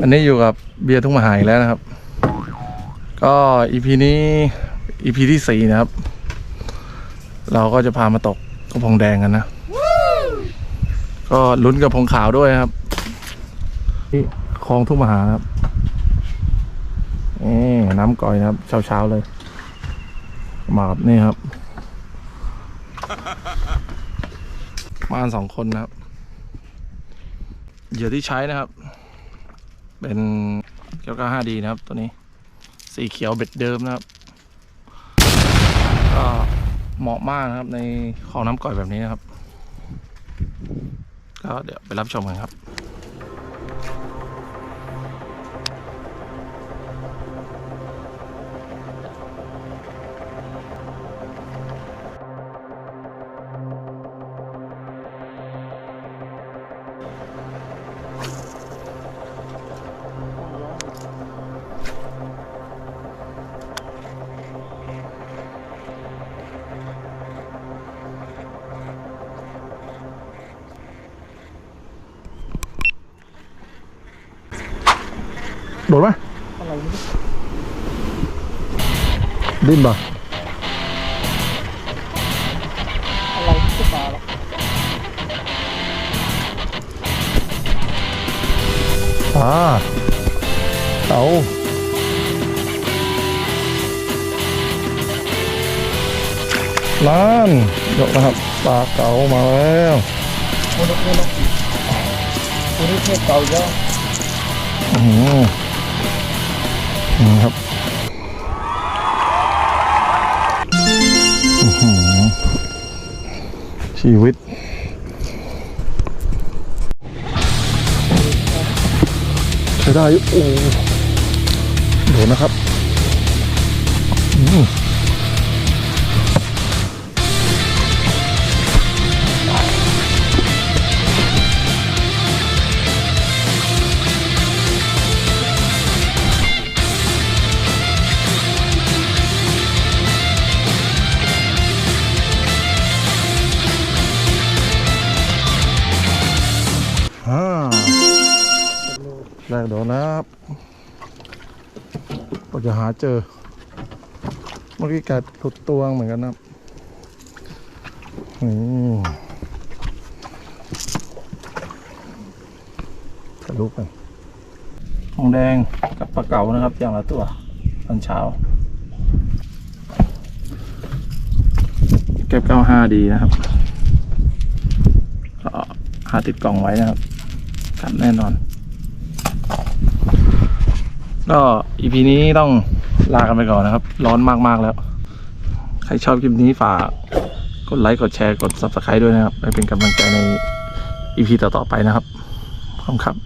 อันนี้อยู่กับเบียร์ทุ่งมหาอีกแล้วนะครับ ก็อีพีนี้อีพีที่สี่นะครับ เราก็จะพามาตกกระพงแดงกันนะ ก็ลุ้นกระพงขาวด้วยครับที่คลองทุ่งมหาครับนี่น้ำก่อยนะครับ เช้าๆเลย มากับนี่ครับ มาสองคนนะครับเหยื่อที่ใช้นะครับ เป็นเกียวกา 5D นะครับ ตัวนี้ สีเขียวเบ็ดเดิมนะครับ ก็เหมาะมากนะครับในคลองน้ำก่อยแบบนี้นะครับ ก็เดี๋ยวไปรับชมกันครับ ดดไหมอะไรไม่รู้ดิ้นป่ะอะไรที่ปลาหรอกอ่าเต่าล้านยกนะครับปลาเก๋ามาแล้วโมนกโมนกตัวนี้เทพเก่าเยอะอืม ชีวิต ใช้ได้โอ้โหนะครับ อืม แรกโดนนะครับก็จะหาเจอ เมื่อกี้กัดหลุดตัวเหมือนกันนะนี่ถ่ายรูปกันทองแดงกับปลาเก๋านะครับอย่างละตัวตอนเช้า เก็บเก้าห้าดีนะครับก็หาติดกล่องไว้นะครับกันแน่นอน ก็อีพีนี้ต้องลากันไปก่อนนะครับ ร้อนมากๆแล้ว ใครชอบคลิปนี้ฝากกดไลค์กดแชร์กด subscribe ด้วยนะครับไปเป็นกำลังใจในอีพีต่อๆไปนะครับขอบคุณครับ